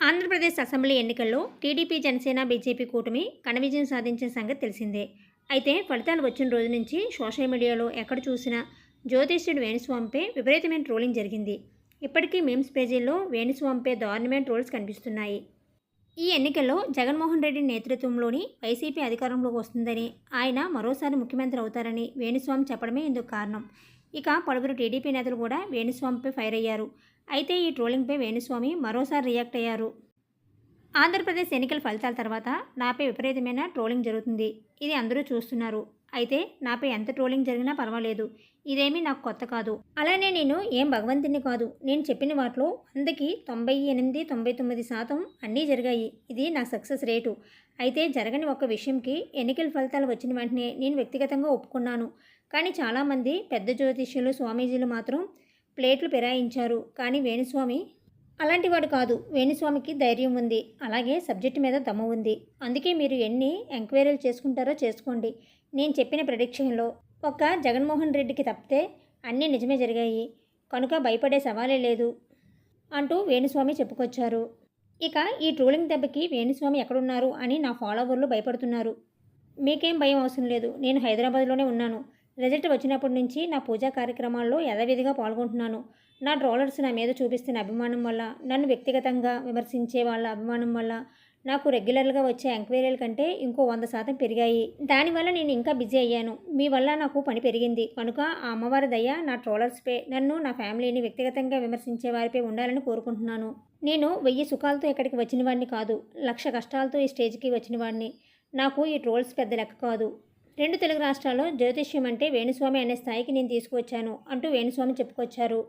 Andhra Pradesh assembly ఎన్నికల్లో TDP Janasena BJP కూటమి ఘన విజయం సాధించిన సంగతి తెలిసిందే. అయితే ఫలితాలు వచ్చిన రోజు నుంచి సోషల్ మీడియాలో ఎక్కడ చూసినా జ్యోతిష్యుడు వేణుస్వామిపై విపరీతమైన ట్రోలింగ్ జరిగింది. ఇప్పటికీ మేమ్స్ పేజీల్లో వేణుస్వామిపై దారుణమైన ట్రోల్స్ కనిపిస్తున్నాయి. ఈ ఎన్నికల్లో జగన్మోహన్ రెడ్డి నేతృత్వంలోని వైసీపీ అధికారంలోకి వస్తుందని ఆయన మరోసారి ముఖ్యమంత్రి అవుతారని వేణుస్వామి చెప్పడమే ఇందుకు కారణం. ఇక పలువురు టీడీపీ నేతలు కూడా వేణుస్వామిపై ఫైర్ అయ్యారు. అయితే ఈ ట్రోలింగ్పై వేణుస్వామి మరోసారి రియాక్ట్ అయ్యారు. ఆంధ్రప్రదేశ్ ఎన్నికల ఫలితాల తర్వాత నాపై విపరీతమైన ట్రోలింగ్ జరుగుతుంది. ఇది అందరూ చూస్తున్నారు. అయితే నాపై ఎంత ట్రోలింగ్ జరిగినా పర్వాలేదు. ఇదేమీ నాకు కొత్త కాదు. అలానే నేను ఏం భగవంతుని కాదు. నేను చెప్పిన వాటిలో వందకి తొంభై ఎనిమిది తొంభై తొమ్మిది శాతం అన్నీ జరిగాయి. ఇది నా సక్సెస్ రేటు. అయితే జరగని ఒక విషయంకి ఎన్నికల ఫలితాలు వచ్చిన వెంటనే నేను వ్యక్తిగతంగా ఒప్పుకున్నాను. కానీ చాలామంది పెద్ద జ్యోతిష్యులు స్వామీజీలు మాత్రం ప్లేట్లు ఫిరాయించారు. కానీ వేణుస్వామి అలాంటి వాడు కాదు. వేణుస్వామికి ధైర్యం ఉంది. అలాగే సబ్జెక్టు మీద దమ్ము ఉంది. అందుకే మీరు ఎన్ని ఎంక్వైరీలు చేసుకుంటారో చేసుకోండి. నేను చెప్పిన ప్రెడిక్షన్లో ఒక్క జగన్మోహన్ రెడ్డికి తప్పితే అన్నీ నిజమే జరిగాయి. కనుక భయపడే సవాలే లేదు అంటూ వేణుస్వామి చెప్పుకొచ్చారు. ఇక ఈ ట్రోలింగ్ దెబ్బకి వేణుస్వామి ఎక్కడున్నారు అని నా ఫాలోవర్లు భయపడుతున్నారు. మీకేం భయం అవసరం లేదు. నేను హైదరాబాద్లోనే ఉన్నాను. రిజల్ట్ వచ్చినప్పటి నుంచి నా పూజా కార్యక్రమాల్లో యథావిధిగా పాల్గొంటున్నాను. నా ట్రోలర్స్ నా మీద చూపిస్తున్న అభిమానం వల్ల నన్ను వ్యక్తిగతంగా విమర్శించే వాళ్ళ అభిమానం వల్ల నాకు రెగ్యులర్గా వచ్చే ఎంక్వైరీల కంటే ఇంకో వంద శాతం పెరిగాయి. దానివల్ల నేను ఇంకా బిజీ అయ్యాను. మీ వల్ల నాకు పని పెరిగింది. కనుక ఆ అమ్మవారి దయ నా ట్రోలర్స్పై నన్ను నా ఫ్యామిలీని వ్యక్తిగతంగా విమర్శించే వారిపై ఉండాలని కోరుకుంటున్నాను. నేను వెయ్యి సుఖాలతో ఇక్కడికి వచ్చిన వాడిని కాదు. లక్ష కష్టాలతో ఈ స్టేజ్కి వచ్చిన వాడిని నాకు ఈ ట్రోల్స్ పెద్ద లెక్క కాదు. రెండు తెలుగు రాష్ట్రాల్లో జ్యోతిష్యం అంటే వేణుస్వామి అనే స్థాయికి నేను తీసుకువచ్చాను అంటూ వేణుస్వామి చెప్పుకొచ్చారు.